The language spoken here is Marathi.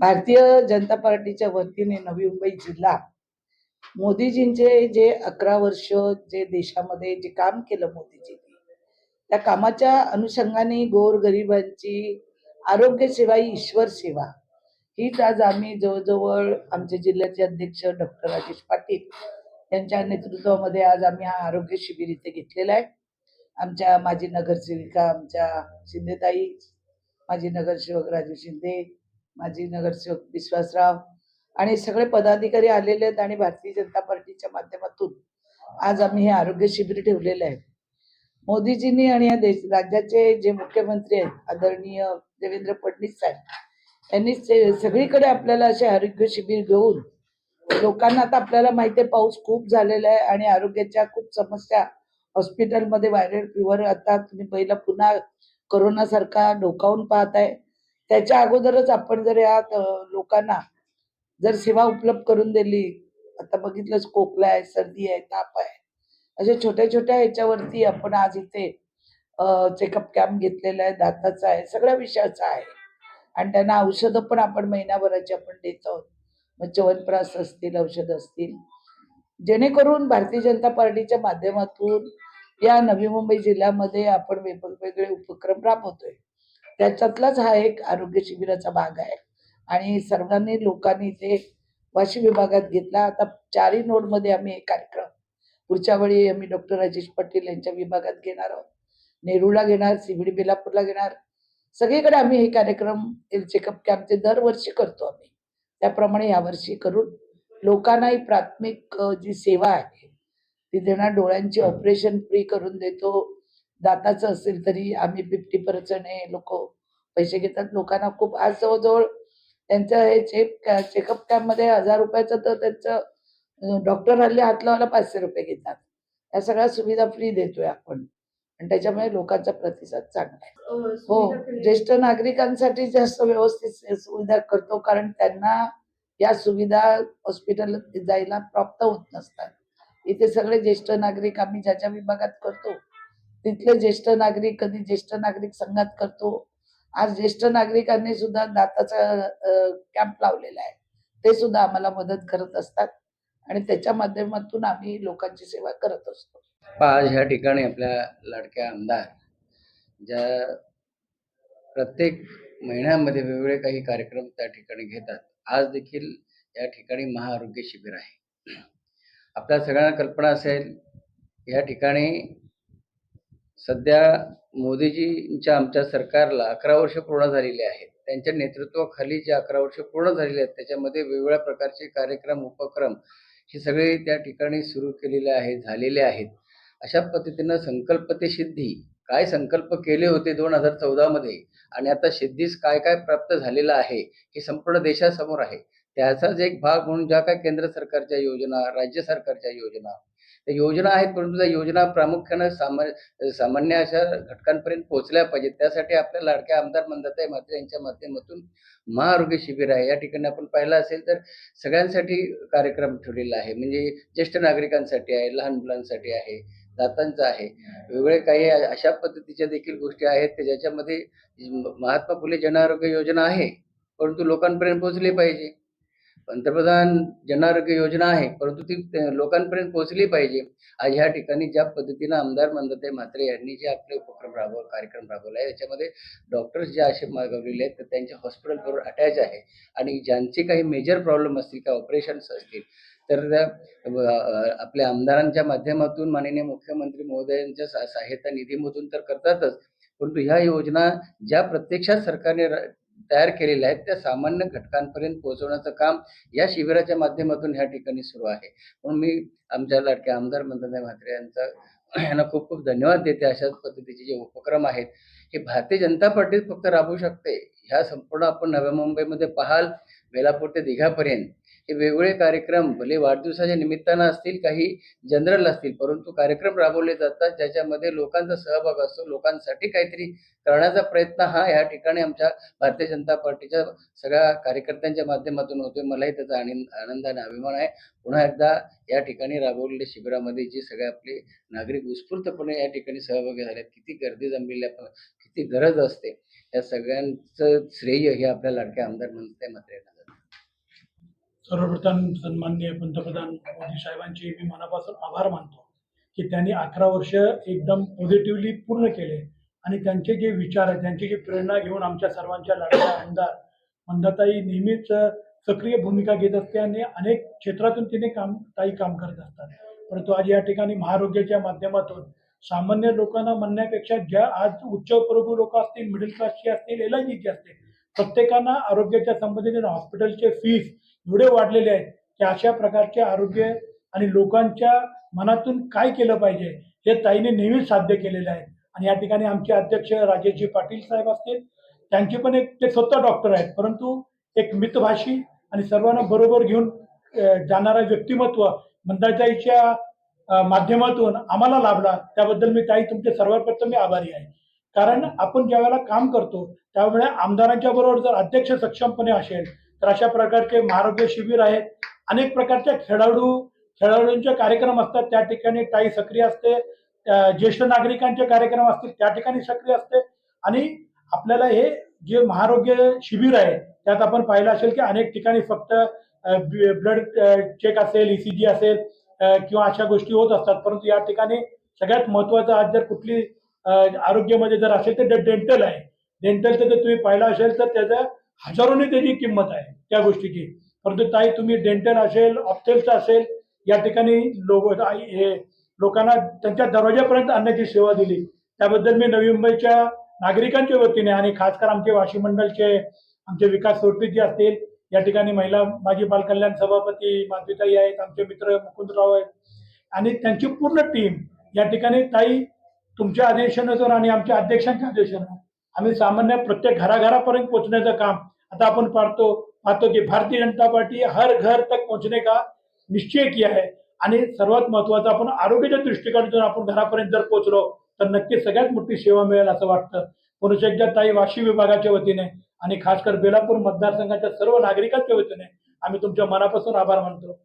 भारतीय जनता पार्टीच्या वतीने नवी मुंबई जिल्हा. मोदीजींचे जे अकरा वर्ष जे देशामध्ये जे काम केलं मोदीजींनी त्या कामाच्या अनुषंगाने गोरगरिबांची आरोग्य सेवा ही ईश्वर सेवा. हीच आज आम्ही जवळजवळ आमचे जिल्ह्याचे अध्यक्ष डॉक्टर राजेश पाटील यांच्या नेतृत्वामध्ये आज आम्ही हा आरोग्य शिबिर इथे घेतलेला आहे. आमच्या माजी नगरसेविका आमच्या शिंदेताई माजी नगरसेवक राजू शिंदे माजी नगरसेवक विश्वासराव आणि सगळे पदाधिकारी आलेले आहेत आणि भारतीय जनता पार्टीच्या माध्यमातून आज आम्ही हे आरोग्य शिबिर ठेवलेलं आहे. मोदीजींनी आणि या देश राज्याचे जे मुख्यमंत्री आहेत आदरणीय देवेंद्र फडणवीस साहेब यांनी सगळीकडे आपल्याला असे आरोग्य शिबिर घेऊन लोकांना आता आपल्याला माहिती आहे पाऊस खूप झालेला आहे आणि आरोग्याच्या खूप समस्या हॉस्पिटलमध्ये व्हायरल. फिवर आता तुम्ही पहिला पुन्हा करोनासारखा डोकावून पाहत आहे त्याच्या अगोदरच आपण जर या लोकांना जर सेवा उपलब्ध करून दिली आता बघितलंच खोकला आहे सर्दी आहे ताप आहे अशा छोट्या छोट्या याच्यावरती आपण आज इथे चेकअप कॅम्प घेतलेला आहे दाताचा आहे सगळ्या विषयाचा आहे. आणि त्यांना औषधं पण आपण महिनाभराची आपण देत आहोत. मग च्यवनप्राश असतील औषधं असतील. जेणेकरून भारतीय जनता पार्टीच्या माध्यमातून या नवी मुंबई जिल्ह्यामध्ये आपण वेगवेगळे उपक्रम राबवतोय. त्याच्यातलाच हा एक आरोग्य शिबिराचा भाग आहे. आणि सर्वांनी लोकांनी ते वाशी विभागात घेतला. आता चारही नोडमध्ये आम्ही एक कार्यक्रम पुढच्या वेळी आम्ही डॉक्टर राजेश पाटील यांच्या विभागात घेणार आहोत. नेरूळला घेणार सिविडी बेलापूरला घेणार. सगळीकडे आम्ही हे कार्यक्रम चेकअप कॅम्पचे दरवर्षी करतो आम्ही. त्याप्रमाणे यावर्षी करून लोकांना ही प्राथमिक जी सेवा आहे ती देणार डोळ्यांची ऑपरेशन फ्री करून देतो. दाताचं असेल तरी आम्ही फिफ्टी पर्सेंट हे लोक पैसे घेतात. लोकांना खूप आज जवळजवळ त्यांचं हे चेक चेकअप कॅम्पमध्ये हजार रुपयाचं तर त्यांचं डॉक्टर हल्ली हात लावायला पाचशे रुपये घेतात. या सगळ्या सुविधा फ्री देतोय आपण. आणि त्याच्यामुळे लोकांचा प्रतिसाद चांगला आहे. हो ज्येष्ठ नागरिकांसाठी जास्त व्यवस्थित सुविधा करतो कारण त्यांना या सुविधा हॉस्पिटल जायला प्राप्त होत नसतात. इथे सगळे ज्येष्ठ नागरिक आम्ही ज्या ज्या विभागात करतो तिथले ज्येष्ठ नागरिक कधी ज्येष्ठ नागरिक संघात करतो. आज ज्येष्ठ नागरिकांनी सुद्धा दाताचा कॅम्प लावलेला आहे. ते सुद्धा आम्हाला मदत करत असतात आणि त्याच्या माध्यमातून आम्ही लोकांची सेवा करत असतो. आज ह्या ठिकाणी आपल्या लाडक्या आमदार ज्या प्रत्येक महिन्यामध्ये वेगवेगळे काही कार्यक्रम त्या ठिकाणी घेतात आज देखील या ठिकाणी महाआरोग्य शिबिर आहे. आपल्या सगळ्यांना कल्पना असेल या ठिकाणी सध्या मोदीजींच्या आमच्या सरकारला अकरा वर्ष पूर्ण झालेली आहेत. त्यांच्या नेतृत्वाखाली जे अकरा वर्ष पूर्ण झालेले आहेत त्याच्यामध्ये वेगवेगळ्या प्रकारचे कार्यक्रम उपक्रम हे सगळे त्या ठिकाणी सुरू केलेले आहेत झालेले आहेत. अशा पद्धतीनं संकल्प ते सिद्धी काय संकल्प केले होते दोन हजार चौदामध्ये आणि आता सिद्धीस काय काय प्राप्त झालेलं आहे हे संपूर्ण देशासमोर आहे. त्याचाच एक भाग म्हणून ज्या काय केंद्र सरकारच्या योजना राज्य सरकारच्या योजना योजना आहेत परंतु त्या योजना प्रामुख्यानं सामान्य सामान्य अशा घटकांपर्यंत पोहोचल्या पाहिजेत. त्यासाठी आपल्या लाडक्या आमदार मंदाताई मात्र यांच्या माध्यमातून महाआरोग्य शिबिर आहे. या ठिकाणी आपण पाहिलं असेल तर सगळ्यांसाठी कार्यक्रम ठेवलेला आहे. म्हणजे ज्येष्ठ नागरिकांसाठी आहे लहान मुलांसाठी आहे दातांचं आहे. वेगवेगळे काही अशा पद्धतीच्या देखील गोष्टी आहेत की ज्याच्यामध्ये महात्मा फुले जनआरोग्य योजना आहे परंतु लोकांपर्यंत पोहोचली पाहिजे. पंतप्रधान जनआरोग्य योजना आहे परंतु ती लोकांपर्यंत पोहोचली पाहिजे. आज ह्या ठिकाणी ज्या पद्धतीनं आमदार मंदते म्हात्रे यांनी जे आपले उपक्रम राबव कार्यक्रम राबवला आहे याच्यामध्ये डॉक्टर्स जे असे मागवलेले आहेत तर त्यांच्या हॉस्पिटलबरोबर अटॅच आहे. आणि ज्यांचे काही मेजर प्रॉब्लेम असतील किंवा ऑपरेशन्स असतील तर त्या आपल्या आमदारांच्या माध्यमातून माननीय मुख्यमंत्री महोदयांच्या सा- सहायता निधीमधून तर करतातच. परंतु ह्या योजना ज्या प्रत्यक्षात सरकारने तयार केलेल्या आहेत त्या सामान्य घटकांपर्यंत पोहोचवण्याचं काम या शिबिराच्या माध्यमातून ह्या ठिकाणी सुरू आहे. म्हणून मी आमच्या लाडक्या आमदार मंदाताई म्हात्रे यांचा यांना खूप खूप धन्यवाद देते. अशाच पद्धतीचे जे उपक्रम आहेत हे भारतीय जनता पार्टी फक्त राबवू शकते. ह्या संपूर्ण आपण नव्या मुंबईमध्ये पाहाल वेलापूर ते दिघापर्यंत. हे वेगवेगळे कार्यक्रम भले वाढदिवसाच्या निमित्तानं असतील काही जनरल असतील परंतु कार्यक्रम राबवले जातात ज्याच्यामध्ये लोकांचा सहभाग असतो. लोकांसाठी काहीतरी करण्याचा प्रयत्न हा या ठिकाणी आमच्या भारतीय जनता पार्टीच्या सगळ्या कार्यकर्त्यांच्या माध्यमातून होतोय. मलाही त्याचा आनंद आनंद आणि अभिमान आहे. पुन्हा एकदा या ठिकाणी राबवलेल्या शिबिरामध्ये जे सगळे आपले नागरिक उत्स्फूर्तपणे या ठिकाणी सहभागी झाले किती गर्दी जमलेली आहे किती गरज असते या सगळ्यांचं श्रेय हे आपल्या लाडक्या आमदार म्हणते मात्र येणार. सर्वप्रथम सन्माननीय पंतप्रधान मोदी साहेबांचे मी मनापासून आभार मानतो की त्यांनी अकरा वर्ष एकदम पॉझिटिव्हली पूर्ण केले. आणि त्यांचे जे विचार आहेत त्यांची जी प्रेरणा घेऊन आमच्या सर्वांच्या लाडक्या आमदार मंदाताई नेहमीच सक्रिय भूमिका घेत असते आणि अनेक क्षेत्रातून तिने काम ताई काम करत असतात. परंतु आज या ठिकाणी महारोग्याच्या माध्यमातून सामान्य लोकांना म्हणण्यापेक्षा ज्या आज उच्चप्रभू लोक असतील मिडल क्लासचे असतील एल आय जीचे असतील प्रत्येकांना आरोग्याच्या संबंधित हॉस्पिटलचे फीस एवढे वाढलेले आहेत की अशा प्रकारचे आरोग्य आणि लोकांच्या मनातून काय केलं पाहिजे हे ताईने नेहमीच साध्य केलेलं आहे. आणि या ठिकाणी आमचे अध्यक्ष राजेशजी पाटील साहेब असतील त्यांचे पण एक ते स्वतः डॉक्टर आहेत. परंतु एक मितभाषी आणि सर्वांना बरोबर घेऊन जाणारा व्यक्तिमत्व मंदाताईच्या माध्यमातून आम्हाला लाभला त्याबद्दल मी ताई तुमचे सर्वात प्रथम मी आभारी आहे. कारण आपण ज्या वेळेला काम करतो त्यावेळेला आमदारांच्या बरोबर जर अध्यक्ष सक्षमपणे असेल तर अशा प्रकारचे महारोग्य शिबिर आहेत. अनेक प्रकारच्या खेळाडू खेळाडूंचे कार्यक्रम असतात त्या ठिकाणी ताई सक्रिय असते. ज्येष्ठ नागरिकांचे कार्यक्रम असतील त्या ठिकाणी सक्रिय असते. आणि आपल्याला हे जे महारोग्य शिबिर आहे त्यात आपण पाहिलं असेल की अनेक ठिकाणी फक्त ब्लड चेक असेल ईसीजी असेल किंवा अशा गोष्टी होत असतात. परंतु या ठिकाणी सगळ्यात महत्त्वाचं आज जर कुठली आरोग्यमध्ये आरोग्यामध्ये जर असेल तर डेंटल आहे. डेंटलचं जर तुम्ही पाहिलं असेल तर त्याचं हजारोने त्याची किंमत आहे त्या गोष्टीची. परंतु ताई तुम्ही डेंटल असेल ऑप्टेलचं असेल या ठिकाणी लोक हे लोकांना त्यांच्या दरवाजापर्यंत आणण्याची सेवा दिली. त्याबद्दल मी नवी मुंबईच्या नागरिकांच्या वतीने आणि खासकर आमचे वाशी मंडलचे आमचे विकास सोडपीजी असतील या ठिकाणी महिला माजी बालकल्याण सभापती माधवीताई आहेत आमचे मित्र मुकुंदराव आहेत. आणि त्यांची पूर्ण टीम या ठिकाणी ताई तुमच्या आदेशानुसार आणि आमच्या अध्यक्षांच्या आदेशानं आम्ही सामान्य प्रत्येक घराघरापर्यंत पोहोचण्याचं काम आता आपण पाहतो पाहतो की भारतीय जनता पार्टी हर घर तक पोहोचणे का निश्चय किया है आणि सर्वात महत्वाचं आपण आरोग्याच्या दृष्टिकोनातून आपण घरापर्यंत जर पोहोचलो तर नक्की सगळ्यात मोठी सेवा मिळेल असं वाटतं. पुरुष एकदा ताई वाशी विभागाच्या वतीने आणि खासकर बेलापूर मतदारसंघाच्या सर्व नागरिकांच्या वतीने आम्ही तुमच्या मनापासून आभार मानतो.